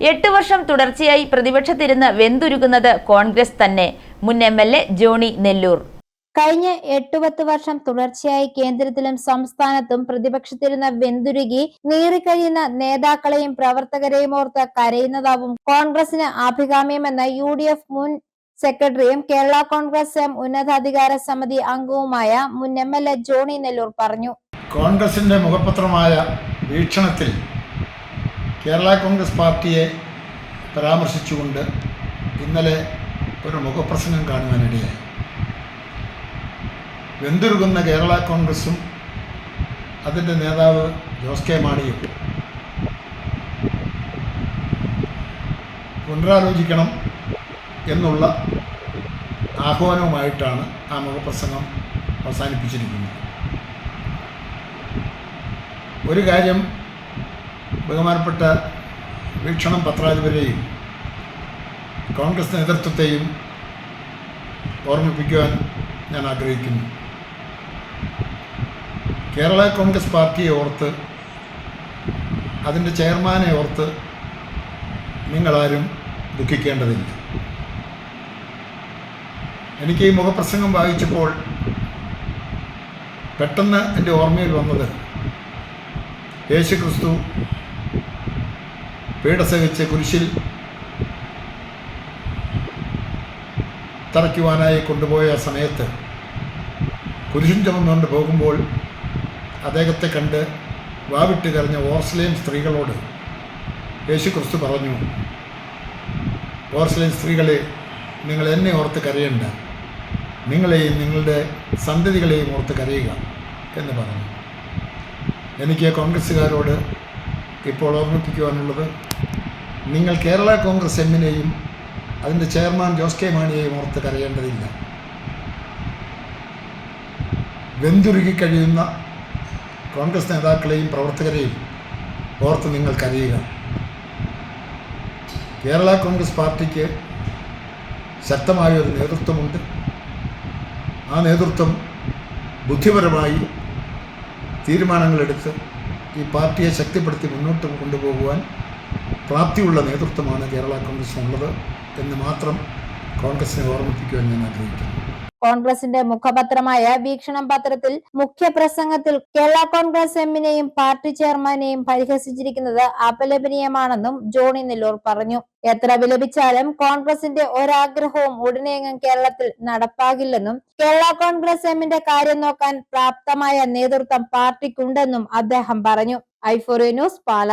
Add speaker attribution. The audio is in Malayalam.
Speaker 1: എട്ട് വർഷം തുടർച്ചയായി പ്രതിപക്ഷത്തിരുന്ന് വെന്തുരുകുന്നത് കോൺഗ്രസ് തന്നെ. മുൻ M L A Johny Nellore.
Speaker 2: കഴിഞ്ഞ എട്ടുപത്ത് വർഷം തുടർച്ചയായി കേന്ദ്രത്തിലും സംസ്ഥാനത്തും പ്രതിപക്ഷത്തിരുന്ന വെന്തുരുകി നീറിക്കഴിയുന്ന നേതാക്കളെയും പ്രവർത്തകരെയും ഓർത്ത് കരയുന്നതാവും കോൺഗ്രസിന് ആഭികാമ്യമെന്ന യു ഡി എഫ് മുൻ സെക്രട്ടറിയും കേരള കോൺഗ്രസ് എം ഉന്നതാധികാര സമിതി അംഗവുമായ മുൻ M L A Johny Nellore പറഞ്ഞു.
Speaker 3: കോൺഗ്രസിന്റെ മുഖപത്രമായ വീക്ഷണത്തിൽ കേരള കോൺഗ്രസ് പാർട്ടിയെ പരാമർശിച്ചുകൊണ്ട് ഇന്നലെ ഒരു മുഖപ്രസംഗം കാണുവാനിടയായി. വെന്തുരുകുന്ന കേരള കോൺഗ്രസും അതിന്റെ നേതാവ് ജോസ് കെ മാണിയും പുനരാലോചിക്കണം എന്നുള്ള ആഹ്വാനവുമായിട്ടാണ് ആ മുഖപ്രസംഗം അവസാനിപ്പിച്ചിരിക്കുന്നത്. ഒരു കാര്യം ബഹുമാനപ്പെട്ട വീക്ഷണം പത്രാധിപരെയും കോൺഗ്രസ് നേതൃത്വത്തെയും ഓർമ്മിപ്പിക്കുവാൻ ഞാൻ ആഗ്രഹിക്കുന്നു. കേരള കോൺഗ്രസ് പാർട്ടിയെ ഓർത്ത് അതിന്റെ ചെയർമാനെ ഓർത്ത് നിങ്ങളാരും ദുഃഖിക്കേണ്ടതില്ല. എനിക്ക് ഈ മുഖപ്രസംഗം വായിച്ചപ്പോൾ പെട്ടെന്ന് എന്റെ ഓർമ്മയിൽ വന്നത് യേശു ക്രിസ്തു പീഡ കുരിശിൽ തറയ്ക്കുവാനായി കൊണ്ടുപോയ സമയത്ത് കുരിശും ചുമന്നുകൊണ്ട് പോകുമ്പോൾ അദ്ദേഹത്തെ കണ്ട് വാവിട്ട് കരഞ്ഞ ഓർസ്ലേം സ്ത്രീകളോട് യേശു ക്രിസ്തു പറഞ്ഞു ഓർസ്ലേം സ്ത്രീകളെ നിങ്ങൾ എന്നെ ഓർത്ത് കരയണ്ട. നിങ്ങളെയും നിങ്ങളുടെ സന്തതികളെയും ഓർത്ത് കരയുക എന്ന് പറഞ്ഞു. എനിക്ക് കോൺഗ്രസ്സുകാരോട് ഇപ്പോൾ ഓർമ്മിപ്പിക്കുവാനുള്ളത് നിങ്ങൾ കേരള കോൺഗ്രസ് എമ്മിനെയും അതിന്റെ ചെയർമാൻ ജോസ് കെ മാണിയെയും ഓർത്ത് കരയേണ്ടതില്ല. വെന്തുരുകി കഴിയുന്ന കോൺഗ്രസ് നേതാക്കളെയും പ്രവർത്തകരെയും ഓർത്ത് നിങ്ങൾ കരയുക. കേരള കോൺഗ്രസ് പാർട്ടിക്ക് ശക്തമായ ഒരു നേതൃത്വമുണ്ട്. ആ നേതൃത്വം ബുദ്ധിപരമായി തീരുമാനങ്ങളെടുത്ത് ഈ പാർട്ടിയെ ശക്തിപ്പെടുത്തി മുന്നോട്ട് കൊണ്ടുപോകുവാൻ പ്രാപ്തിയുള്ള നേതൃത്വമാണ് കേരള കോൺഗ്രസിനുള്ളത് എന്ന് മാത്രം കോൺഗ്രസിനെ ഓർമ്മിപ്പിക്കുവാൻ ഞാൻ ആഗ്രഹിക്കുന്നു.
Speaker 2: കോൺഗ്രസിന്റെ മുഖപത്രമായ വീക്ഷണം പത്രത്തിൽ മുഖ്യപ്രസംഗത്തിൽ കേരള കോൺഗ്രസ് എമ്മിനെയും പാർട്ടി ചെയർമാനെയും പരിഹസിച്ചിരിക്കുന്നത് അപലപനീയമാണെന്നും ജോണി നെല്ലൂർ പറഞ്ഞു. എത്ര വിലപിച്ചാലും കോൺഗ്രസിന്റെ ഒരാഗ്രഹവും ഉടനെയെങ്ങും കേരളത്തിൽ നടപ്പാകില്ലെന്നും കേരള കോൺഗ്രസ് എമ്മിന്റെ കാര്യം നോക്കാൻ പ്രാപ്തമായ നേതൃത്വം പാർട്ടിക്കുണ്ടെന്നും അദ്ദേഹം പറഞ്ഞു. ഐഫോറിയ ന്യൂസ് പാല.